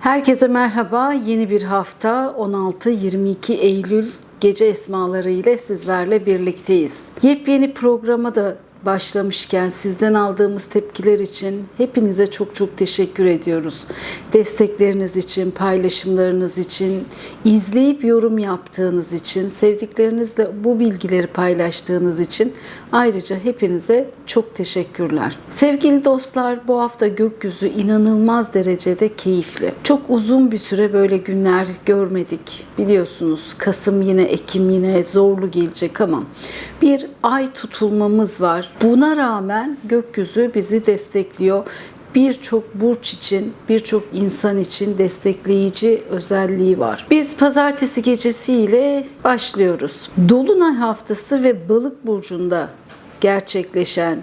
Herkese merhaba. Yeni bir hafta 16-22 Eylül gece esmaları ile sizlerle birlikteyiz. Yepyeni programa da başlamışken sizden aldığımız tepkiler için hepinize çok çok teşekkür ediyoruz. Destekleriniz için, paylaşımlarınız için, izleyip yorum yaptığınız için, sevdiklerinizle bu bilgileri paylaştığınız için ayrıca hepinize çok teşekkürler. Sevgili dostlar bu hafta gökyüzü inanılmaz derecede keyifli. Çok uzun bir süre böyle günler görmedik. Biliyorsunuz Kasım yine Ekim yine zorlu gelecek ama bir ay tutulmamız var. Buna rağmen gökyüzü bizi destekliyor birçok burç için, birçok insan için destekleyici özelliği var. Biz pazartesi gecesiyle başlıyoruz. Dolunay haftası ve balık burcunda gerçekleşen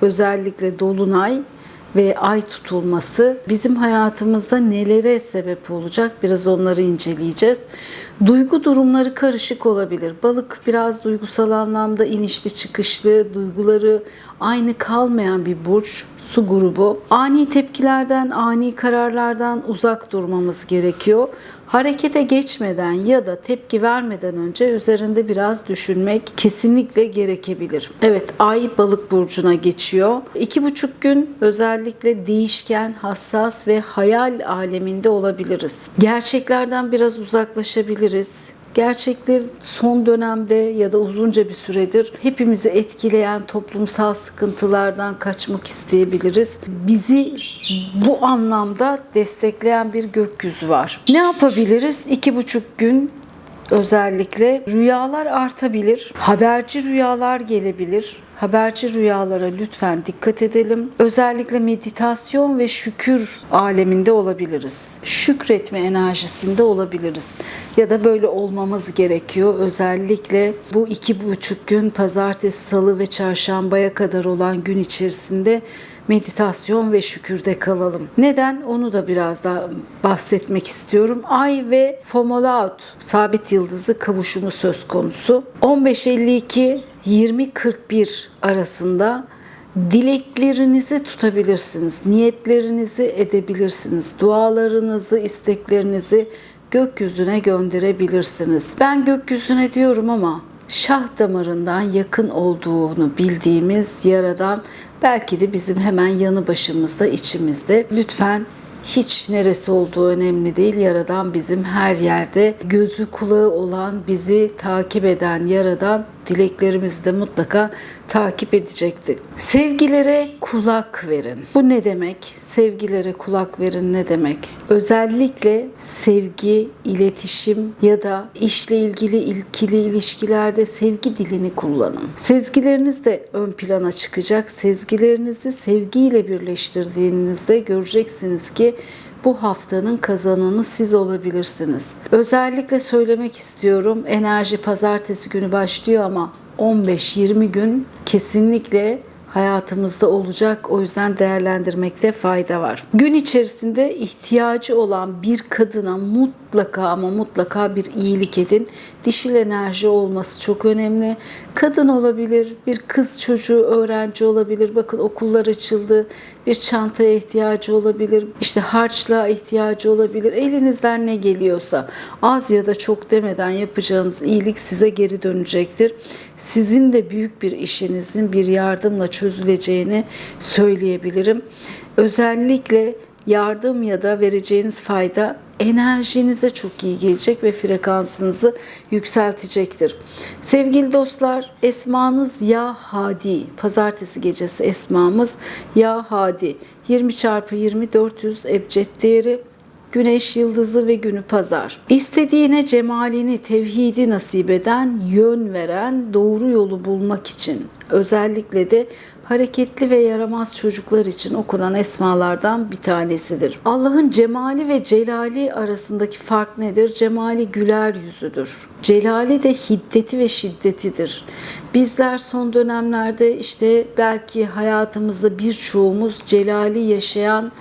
özellikle dolunay ve ay tutulması bizim hayatımızda nelere sebep olacak? Biraz onları inceleyeceğiz. Duygu durumları karışık olabilir. Balık biraz duygusal anlamda inişli çıkışlı, duyguları aynı kalmayan bir burç, su grubu. Ani tepkilerden, ani kararlardan uzak durmamız gerekiyor. Harekete geçmeden ya da tepki vermeden önce üzerinde biraz düşünmek kesinlikle gerekebilir. Evet, ay balık burcuna geçiyor. İki buçuk gün özellikle değişken, hassas ve hayal aleminde olabiliriz. Gerçeklerden biraz uzaklaşabiliriz. Gerçekler son dönemde ya da uzunca bir süredir hepimizi etkileyen toplumsal sıkıntılardan kaçmak isteyebiliriz. Bizi bu anlamda destekleyen bir gökyüzü var. Ne yapabiliriz? İki buçuk gün özellikle rüyalar artabilir. Haberci rüyalar gelebilir. Haberci rüyalara lütfen dikkat edelim. Özellikle meditasyon ve şükür aleminde olabiliriz. Şükretme enerjisinde olabiliriz. Ya da böyle olmamız gerekiyor. Özellikle bu iki buçuk gün pazartesi, salı ve çarşambaya kadar olan gün içerisinde meditasyon ve şükürde kalalım. Neden? Onu da biraz daha bahsetmek istiyorum. Ay ve Fomolaut sabit yıldızı kavuşumu söz konusu. 15.52 20.41 arasında dileklerinizi tutabilirsiniz. Niyetlerinizi edebilirsiniz. Dualarınızı, isteklerinizi gökyüzüne gönderebilirsiniz. Ben gökyüzüne diyorum ama şah damarından yakın olduğunu bildiğimiz yaradan belki de bizim hemen yanı başımızda, içimizde. Lütfen hiç neresi olduğu önemli değil. Yaradan bizim her yerde gözü kulağı olan, bizi takip eden yaradan dileklerimizi de mutlaka takip edecekti. Sevgilere kulak verin. Bu ne demek? Sevgilere kulak verin ne demek? Özellikle sevgi, iletişim ya da işle ilgili ilkili ilişkilerde sevgi dilini kullanın. Sezgileriniz de ön plana çıkacak. Sezgilerinizi sevgiyle birleştirdiğinizde göreceksiniz ki bu haftanın kazananı siz olabilirsiniz. Özellikle söylemek istiyorum. Enerji pazartesi günü başlıyor ama 15-20 gün kesinlikle hayatımızda olacak. O yüzden değerlendirmekte fayda var. Gün içerisinde ihtiyacı olan bir kadına mutlaka ama mutlaka bir iyilik edin. Dişil enerji olması çok önemli. Kadın olabilir, bir kız çocuğu öğrenci olabilir. Bakın okullar açıldı. Bir çantaya ihtiyacı olabilir. İşte harçlığa ihtiyacı olabilir. Elinizden ne geliyorsa az ya da çok demeden yapacağınız iyilik size geri dönecektir. Sizin de büyük bir işinizin bir yardımla çözüleceğini söyleyebilirim. Özellikle yardım ya da vereceğiniz fayda enerjinize çok iyi gelecek ve frekansınızı yükseltecektir. Sevgili dostlar, esmanız Ya Hadi. Pazartesi gecesi esmamız Ya Hadi. 20 çarpı 20 400 ebced değeri güneş yıldızı ve günü pazar. İstediğine cemalini, tevhidi nasip eden, yön veren, doğru yolu bulmak için özellikle de hareketli ve yaramaz çocuklar için okunan esmalardan bir tanesidir. Allah'ın cemali ve celali arasındaki fark nedir? Cemali güler yüzüdür. Celali de hiddeti ve şiddetidir. Bizler son dönemlerde işte belki hayatımızda birçoğumuz celali yaşayan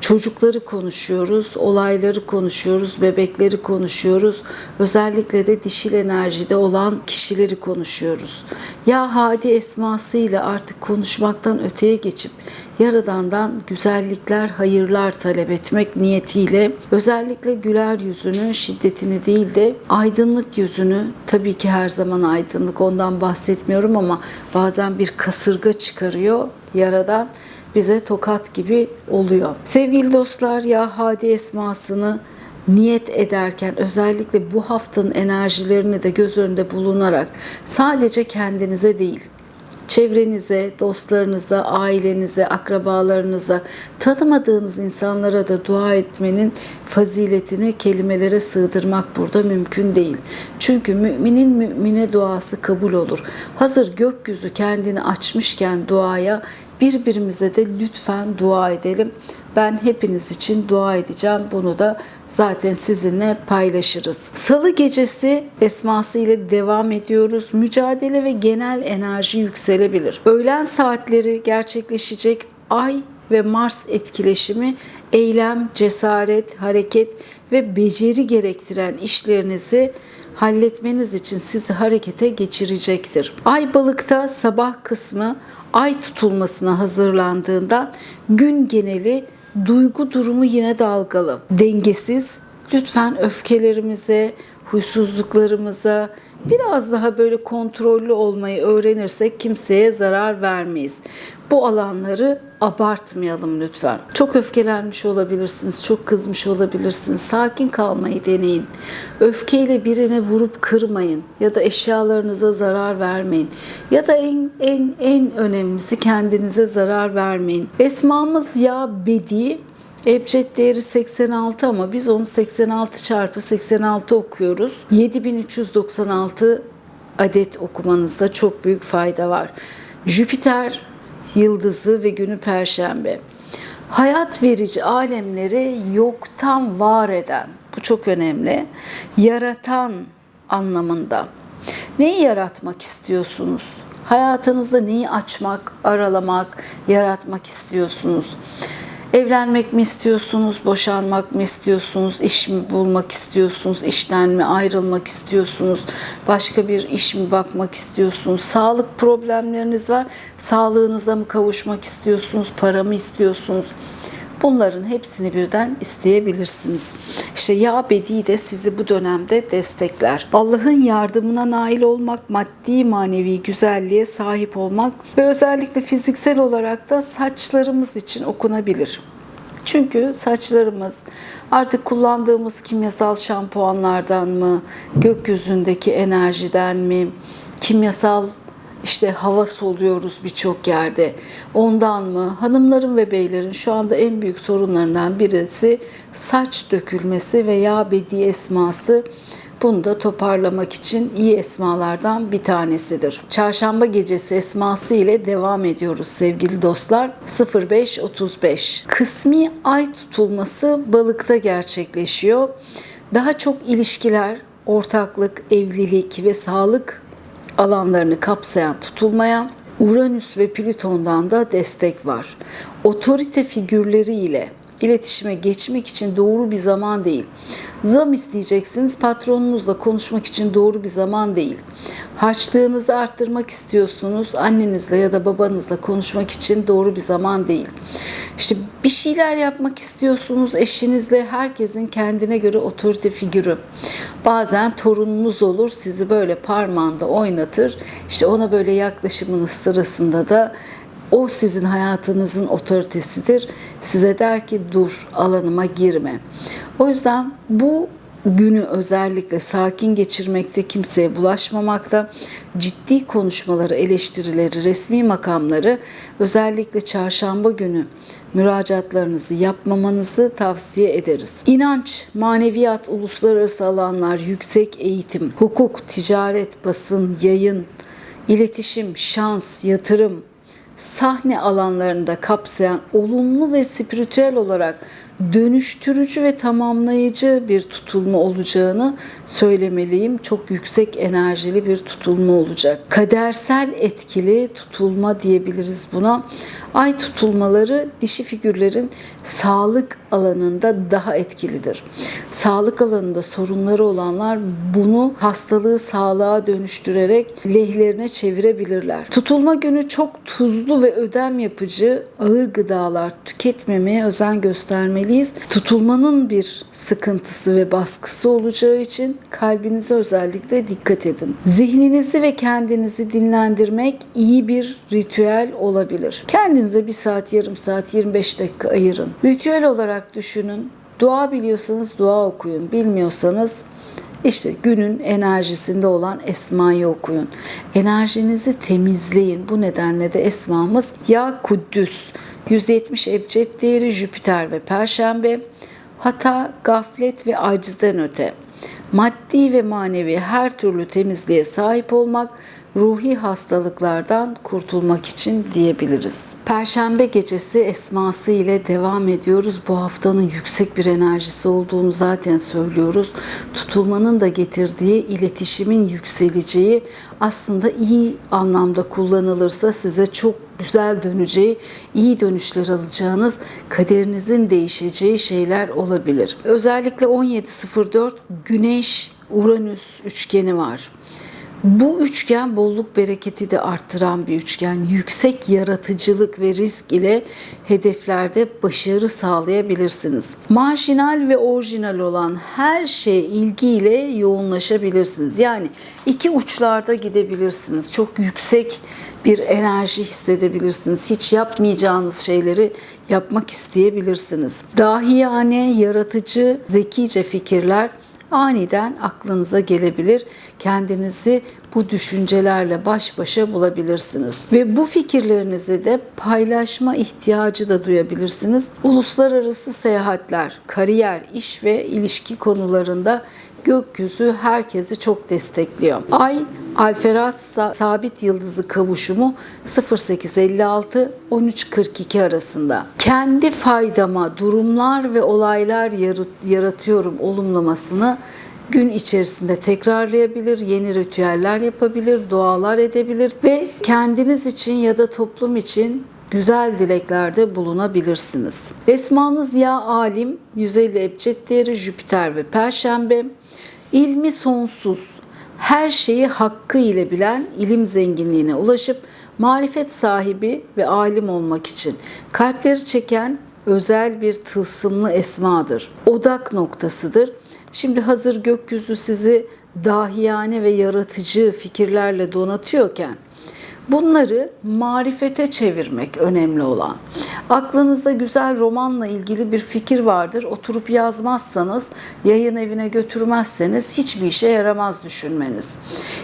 Çocukları konuşuyoruz, olayları konuşuyoruz, bebekleri konuşuyoruz. Özellikle de dişil enerjide olan kişileri konuşuyoruz. Ya Hadi esmasıyla artık konuşmaktan öteye geçip Yaradan'dan güzellikler, hayırlar talep etmek niyetiyle özellikle güler yüzünü, şiddetini değil de aydınlık yüzünü, tabii ki her zaman aydınlık ondan bahsetmiyorum ama bazen bir kasırga çıkarıyor Yaradan bize tokat gibi oluyor. Sevgili dostlar ya Hadi esmasını niyet ederken özellikle bu haftanın enerjilerini de göz önünde bulunarak sadece kendinize değil çevrenize, dostlarınıza, ailenize, akrabalarınıza, tanımadığınız insanlara da dua etmenin faziletini kelimelere sığdırmak burada mümkün değil. Çünkü müminin mümine duası kabul olur. Hazır gökyüzü kendini açmışken duaya birbirimize de lütfen dua edelim. Ben hepiniz için dua edeceğim. Bunu da zaten sizinle paylaşırız. Salı gecesi esması ile devam ediyoruz. Mücadele ve genel enerji yükselebilir. Öğlen saatleri gerçekleşecek ay ve Mars etkileşimi eylem, cesaret, hareket ve beceri gerektiren işlerinizi halletmeniz için sizi harekete geçirecektir. Ay balıkta sabah kısmı ay tutulmasına hazırlandığından gün geneli duygu durumu yine dalgalı, dengesiz. Lütfen öfkelerimize, huysuzluklarımıza biraz daha böyle kontrollü olmayı öğrenirsek kimseye zarar vermeyiz. Bu alanları abartmayalım lütfen. Çok öfkelenmiş olabilirsiniz, çok kızmış olabilirsiniz. Sakin kalmayı deneyin. Öfkeyle birine vurup kırmayın ya da eşyalarınıza zarar vermeyin. Ya da en en en önemlisi kendinize zarar vermeyin. Esmamız ya bedi Ebced değeri 86 ama biz onu 86 çarpı 86 okuyoruz. 7396 adet okumanızda çok büyük fayda var. Jüpiter yıldızı ve günü perşembe. Hayat verici alemleri yoktan var eden, bu çok önemli, yaratan anlamında. Neyi yaratmak istiyorsunuz? Hayatınızda neyi açmak, aralamak, yaratmak istiyorsunuz? Evlenmek mi istiyorsunuz, boşanmak mı istiyorsunuz, iş mi bulmak istiyorsunuz, işten mi ayrılmak istiyorsunuz, başka bir iş mi bakmak istiyorsunuz, sağlık problemleriniz var, sağlığınıza mı kavuşmak istiyorsunuz, para mı istiyorsunuz? Bunların hepsini birden isteyebilirsiniz. İşte Ya Bedi de sizi bu dönemde destekler. Allah'ın yardımına nail olmak, maddi manevi güzelliğe sahip olmak ve özellikle fiziksel olarak da saçlarımız için okunabilir. Çünkü saçlarımız artık kullandığımız kimyasal şampuanlardan mı, gökyüzündeki enerjiden mi, kimyasal işte hava soluyoruz birçok yerde. Ondan mı? Hanımların ve beylerin şu anda en büyük sorunlarından birisi saç dökülmesi veya bedi esması. Bunu da toparlamak için iyi esmalardan bir tanesidir. Çarşamba gecesi esması ile devam ediyoruz sevgili dostlar. 0535. Kısmi ay tutulması balıkta gerçekleşiyor. Daha çok ilişkiler, ortaklık, evlilik ve sağlık alanlarını kapsayan tutulmaya Uranüs ve Plüton'dan da destek var. Otorite figürleriyle iletişime geçmek için doğru bir zaman değil. Zam isteyeceksiniz, patronunuzla konuşmak için doğru bir zaman değil. Harçlığınızı arttırmak istiyorsunuz, annenizle ya da babanızla konuşmak için doğru bir zaman değil. İşte bir şeyler yapmak istiyorsunuz eşinizle, herkesin kendine göre otorite figürü. Bazen torununuz olur, sizi böyle parmağında oynatır. İşte ona böyle yaklaşımınız sırasında da o sizin hayatınızın otoritesidir. Size der ki dur alanıma girme. O yüzden bu günü özellikle sakin geçirmekte, kimseye bulaşmamakta, ciddi konuşmaları, eleştirileri, resmi makamları özellikle çarşamba günü müracaatlarınızı yapmamanızı tavsiye ederiz. İnanç, maneviyat, uluslararası alanlar, yüksek eğitim, hukuk, ticaret, basın, yayın, iletişim, şans, yatırım, sahne alanlarında kapsayan olumlu ve spiritüel olarak dönüştürücü ve tamamlayıcı bir tutulma olacağını söylemeliyim. Çok yüksek enerjili bir tutulma olacak. Kadersel etkili tutulma diyebiliriz buna. Ay tutulmaları dişi figürlerin sağlık alanında daha etkilidir. Sağlık alanında sorunları olanlar bunu hastalığı sağlığa dönüştürerek lehlerine çevirebilirler. Tutulma günü çok tuzlu ve ödem yapıcı ağır gıdalar tüketmemeye özen göstermeliyiz. Tutulmanın bir sıkıntısı ve baskısı olacağı için kalbinize özellikle dikkat edin. Zihninizi ve kendinizi dinlendirmek iyi bir ritüel olabilir. Kendinize bir saat, yarım saat, 25 dakika ayırın. Ritüel olarak düşünün. Dua biliyorsanız dua okuyun. Bilmiyorsanız işte günün enerjisinde olan esmayı okuyun. Enerjinizi temizleyin. Bu nedenle de esmamız Ya Kuddüs, 170 ebced değeri Jüpiter ve Perşembe, hata, gaflet ve acizden öte. Maddi ve manevi her türlü temizliğe sahip olmak, ruhi hastalıklardan kurtulmak için diyebiliriz. Perşembe gecesi esması ile devam ediyoruz. Bu haftanın yüksek bir enerjisi olduğunu zaten söylüyoruz. Tutulmanın da getirdiği iletişimin yükseleceği aslında iyi anlamda kullanılırsa size çok güzel döneceği, iyi dönüşler alacağınız, kaderinizin değişeceği şeyler olabilir. Özellikle 17.04 Güneş Uranüs üçgeni var. Bu üçgen bolluk bereketi de arttıran bir üçgen. Yüksek yaratıcılık ve risk ile hedeflerde başarı sağlayabilirsiniz. Marjinal ve orijinal olan her şeye ilgiyle yoğunlaşabilirsiniz. Yani iki uçlarda gidebilirsiniz. Çok yüksek bir enerji hissedebilirsiniz. Hiç yapmayacağınız şeyleri yapmak isteyebilirsiniz. Dahiyane, yaratıcı, zekice fikirler aniden aklınıza gelebilir. Kendinizi bu düşüncelerle baş başa bulabilirsiniz. Ve bu fikirlerinizi de paylaşma ihtiyacı da duyabilirsiniz. Uluslararası seyahatler, kariyer, iş ve ilişki konularında gökyüzü herkesi çok destekliyor. Ay Alferaz sabit yıldızı kavuşumu 0856 1342 arasında. Kendi faydama durumlar ve olaylar yaratıyorum olumlamasını gün içerisinde tekrarlayabilir, yeni ritüeller yapabilir, dualar edebilir ve kendiniz için ya da toplum için güzel dileklerde bulunabilirsiniz. Esmanız ya alim, 150 ebced değeri Jüpiter ve Perşembe, ilmi sonsuz, her şeyi hakkı ile bilen ilim zenginliğine ulaşıp marifet sahibi ve alim olmak için kalpleri çeken özel bir tılsımlı esmadır. Odak noktasıdır. Şimdi hazır gökyüzü sizi dahiyane ve yaratıcı fikirlerle donatıyorken Bunları marifete çevirmek önemli olan. Aklınızda güzel romanla ilgili bir fikir vardır. Oturup yazmazsanız, yayın evine götürmezseniz hiçbir işe yaramaz düşünmeniz.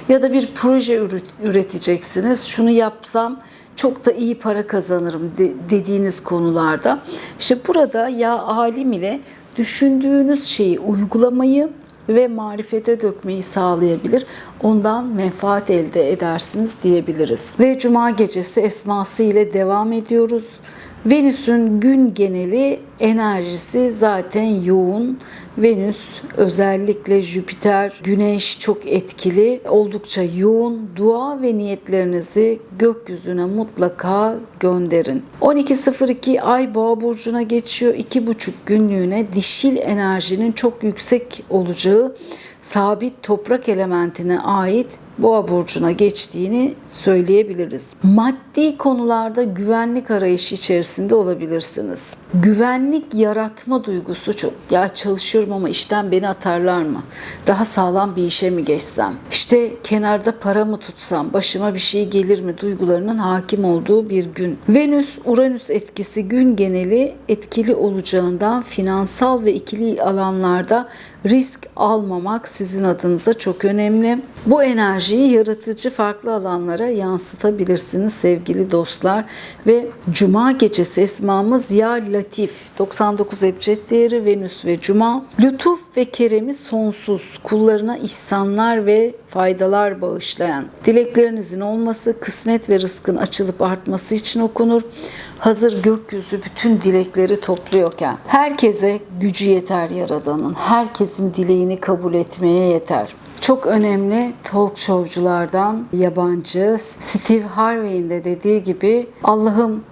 Ya da bir proje üreteceksiniz. Şunu yapsam çok da iyi para kazanırım dediğiniz konularda. İşte burada ya alim ile düşündüğünüz şeyi uygulamayı ve marifete dökmeyi sağlayabilir. Ondan menfaat elde edersiniz diyebiliriz. Ve cuma gecesi esması ile devam ediyoruz. Venüs'ün gün geneli enerjisi zaten yoğun. Venüs özellikle Jüpiter, Güneş çok etkili. Oldukça yoğun. Dua ve niyetlerinizi gökyüzüne mutlaka gönderin. 12.02 Ay Boğa burcuna geçiyor. 2,5 günlüğüne dişil enerjinin çok yüksek olacağı sabit toprak elementine ait Boğa burcuna geçtiğini söyleyebiliriz. Maddi konularda güvenlik arayışı içerisinde olabilirsiniz. Güvenlik yaratma duygusu çok. Ya çalışıyorum ama işten beni atarlar mı? Daha sağlam bir işe mi geçsem? İşte kenarda para mı tutsam? Başıma bir şey gelir mi? Duygularının hakim olduğu bir gün. Venüs Uranüs etkisi gün geneli etkili olacağından finansal ve ikili alanlarda risk almamak sizin adınıza çok önemli. Bu enerjiyi yaratıcı farklı alanlara yansıtabilirsiniz sevgili dostlar. Ve Cuma gecesi esmamız Ya Latif. 99 ebced değeri Venüs ve Cuma. Lütuf ve keremi sonsuz. Kullarına ihsanlar ve faydalar bağışlayan. Dileklerinizin olması, kısmet ve rızkın açılıp artması için okunur hazır gökyüzü bütün dilekleri topluyorken herkese gücü yeter Yaradan'ın. Herkesin dileğini kabul etmeye yeter. Çok önemli talk showculardan yabancı Steve Harvey'in de dediği gibi Allah'ım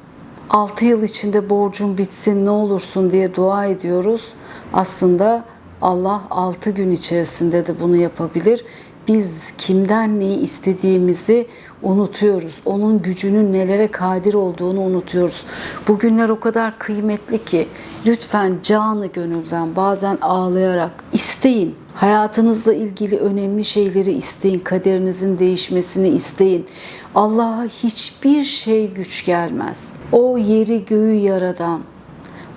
6 yıl içinde borcum bitsin ne olursun diye dua ediyoruz. Aslında Allah 6 gün içerisinde de bunu yapabilir. Biz kimden neyi istediğimizi unutuyoruz. Onun gücünün nelere kadir olduğunu unutuyoruz. Bugünler o kadar kıymetli ki lütfen canı gönülden bazen ağlayarak isteyin. Hayatınızla ilgili önemli şeyleri isteyin. Kaderinizin değişmesini isteyin. Allah'a hiçbir şey güç gelmez. O yeri göğü yaradan,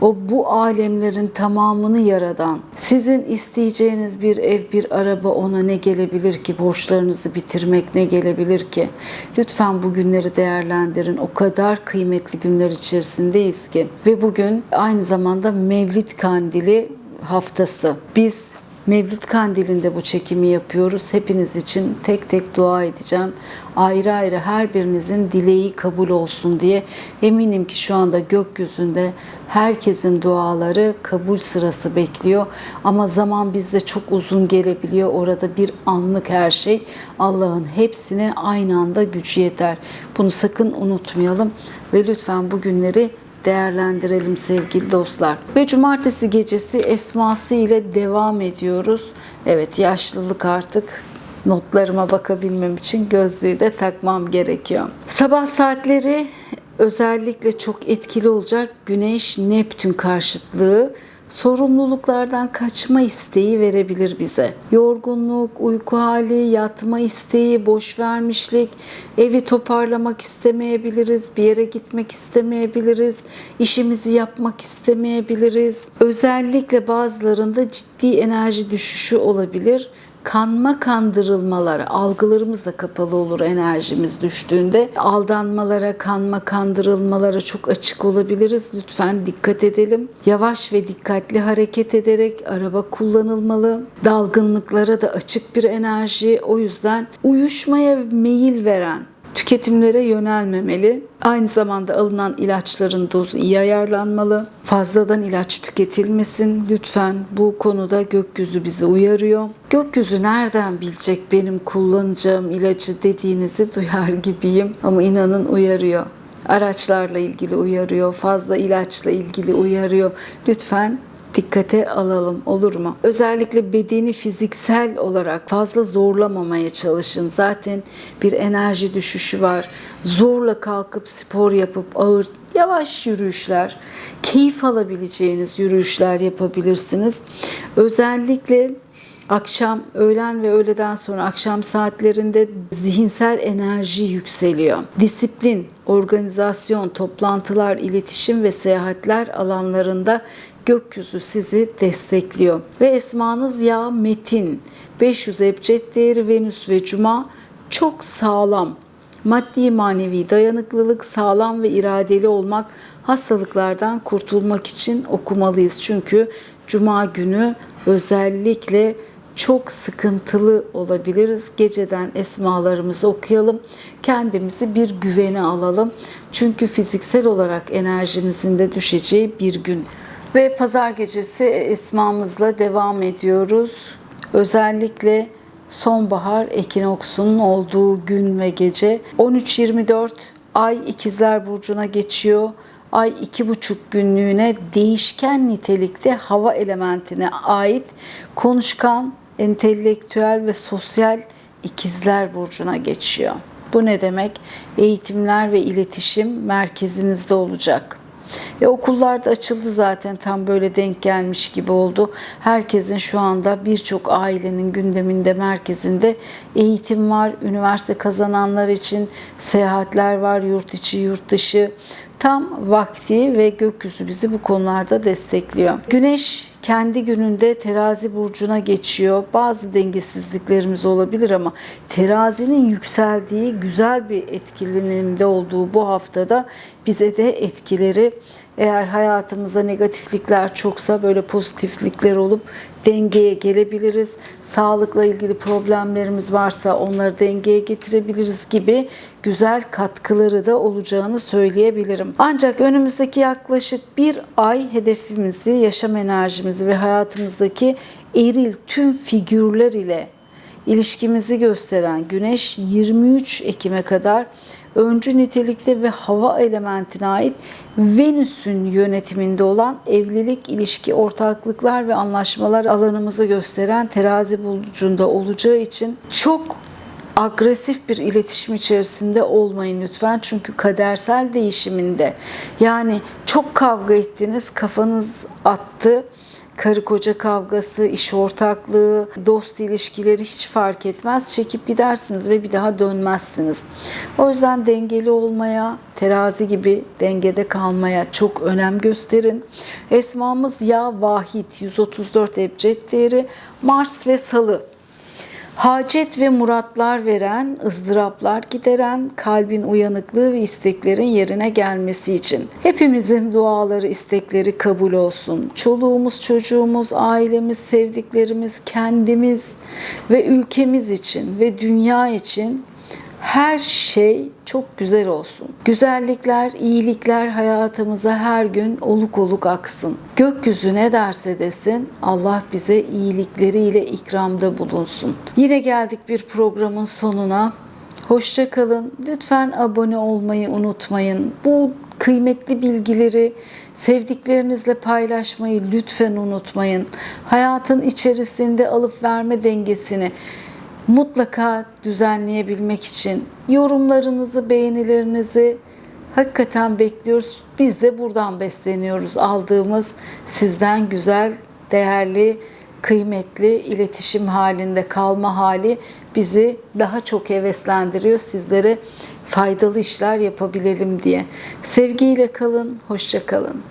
o bu alemlerin tamamını yaradan, sizin isteyeceğiniz bir ev, bir araba ona ne gelebilir ki? Borçlarınızı bitirmek ne gelebilir ki? Lütfen bu günleri değerlendirin. O kadar kıymetli günler içerisindeyiz ki. Ve bugün aynı zamanda Mevlid Kandili haftası. Biz Mevlid Kandili'nde bu çekimi yapıyoruz. Hepiniz için tek tek dua edeceğim. Ayrı ayrı her birinizin dileği kabul olsun diye eminim ki şu anda gökyüzünde herkesin duaları kabul sırası bekliyor. Ama zaman bizde çok uzun gelebiliyor. Orada bir anlık her şey. Allah'ın hepsine aynı anda gücü yeter. Bunu sakın unutmayalım ve lütfen bu günleri değerlendirelim sevgili dostlar. Ve cumartesi gecesi esması ile devam ediyoruz. Evet yaşlılık artık notlarıma bakabilmem için gözlüğü de takmam gerekiyor. Sabah saatleri özellikle çok etkili olacak Güneş Neptün karşıtlığı sorumluluklardan kaçma isteği verebilir bize. Yorgunluk, uyku hali, yatma isteği, boş vermişlik, evi toparlamak istemeyebiliriz, bir yere gitmek istemeyebiliriz, işimizi yapmak istemeyebiliriz. Özellikle bazılarında ciddi enerji düşüşü olabilir kanma kandırılmalara, algılarımız da kapalı olur enerjimiz düştüğünde. Aldanmalara, kanma kandırılmalara çok açık olabiliriz. Lütfen dikkat edelim. Yavaş ve dikkatli hareket ederek araba kullanılmalı. Dalgınlıklara da açık bir enerji. O yüzden uyuşmaya meyil veren tüketimlere yönelmemeli. Aynı zamanda alınan ilaçların dozu iyi ayarlanmalı. Fazladan ilaç tüketilmesin. Lütfen bu konuda gökyüzü bizi uyarıyor. Gökyüzü nereden bilecek benim kullanacağım ilacı dediğinizi duyar gibiyim ama inanın uyarıyor. Araçlarla ilgili uyarıyor, fazla ilaçla ilgili uyarıyor. Lütfen dikkate alalım olur mu? Özellikle bedeni fiziksel olarak fazla zorlamamaya çalışın. Zaten bir enerji düşüşü var. Zorla kalkıp spor yapıp ağır yavaş yürüyüşler, keyif alabileceğiniz yürüyüşler yapabilirsiniz. Özellikle akşam, öğlen ve öğleden sonra akşam saatlerinde zihinsel enerji yükseliyor. Disiplin, organizasyon, toplantılar, iletişim ve seyahatler alanlarında gökyüzü sizi destekliyor. Ve esmanız ya metin, 500 ebced değeri Venüs ve Cuma çok sağlam. Maddi manevi dayanıklılık, sağlam ve iradeli olmak, hastalıklardan kurtulmak için okumalıyız. Çünkü Cuma günü özellikle çok sıkıntılı olabiliriz. Geceden esmalarımızı okuyalım. Kendimizi bir güvene alalım. Çünkü fiziksel olarak enerjimizin de düşeceği bir gün. Ve pazar gecesi esmamızla devam ediyoruz. Özellikle sonbahar ekinoksunun olduğu gün ve gece 13-24 ay ikizler burcuna geçiyor. Ay iki buçuk günlüğüne değişken nitelikte hava elementine ait konuşkan, entelektüel ve sosyal ikizler burcuna geçiyor. Bu ne demek? Eğitimler ve iletişim merkezinizde olacak. E, okullar da açıldı zaten tam böyle denk gelmiş gibi oldu. Herkesin şu anda birçok ailenin gündeminde merkezinde eğitim var. Üniversite kazananlar için seyahatler var yurt içi yurt dışı. Tam vakti ve gökyüzü bizi bu konularda destekliyor. Güneş kendi gününde terazi burcuna geçiyor. Bazı dengesizliklerimiz olabilir ama terazinin yükseldiği güzel bir etkilenimde olduğu bu haftada bize de etkileri eğer hayatımızda negatiflikler çoksa böyle pozitiflikler olup dengeye gelebiliriz. Sağlıkla ilgili problemlerimiz varsa onları dengeye getirebiliriz gibi güzel katkıları da olacağını söyleyebilirim. Ancak önümüzdeki yaklaşık bir ay hedefimizi, yaşam enerjimizi ve hayatımızdaki eril tüm figürler ile ilişkimizi gösteren Güneş 23 Ekim'e kadar öncü nitelikte ve hava elementine ait Venüs'ün yönetiminde olan evlilik, ilişki, ortaklıklar ve anlaşmalar alanımızı gösteren terazi burcunda olacağı için çok agresif bir iletişim içerisinde olmayın lütfen. Çünkü kadersel değişiminde yani çok kavga ettiniz, kafanız attı. Karı koca kavgası, iş ortaklığı, dost ilişkileri hiç fark etmez. Çekip gidersiniz ve bir daha dönmezsiniz. O yüzden dengeli olmaya, terazi gibi dengede kalmaya çok önem gösterin. Esmamız Ya Vahid 134 ebced değeri Mars ve Salı Hacet ve muratlar veren, ızdıraplar gideren, kalbin uyanıklığı ve isteklerin yerine gelmesi için. Hepimizin duaları, istekleri kabul olsun. Çoluğumuz, çocuğumuz, ailemiz, sevdiklerimiz, kendimiz ve ülkemiz için ve dünya için her şey çok güzel olsun. Güzellikler, iyilikler hayatımıza her gün oluk oluk aksın. Gökyüzü ne derse desin Allah bize iyilikleriyle ikramda bulunsun. Yine geldik bir programın sonuna. Hoşça kalın. Lütfen abone olmayı unutmayın. Bu kıymetli bilgileri sevdiklerinizle paylaşmayı lütfen unutmayın. Hayatın içerisinde alıp verme dengesini mutlaka düzenleyebilmek için yorumlarınızı, beğenilerinizi hakikaten bekliyoruz. Biz de buradan besleniyoruz. Aldığımız sizden güzel, değerli, kıymetli iletişim halinde kalma hali bizi daha çok heveslendiriyor. Sizlere faydalı işler yapabilelim diye. Sevgiyle kalın, hoşça kalın.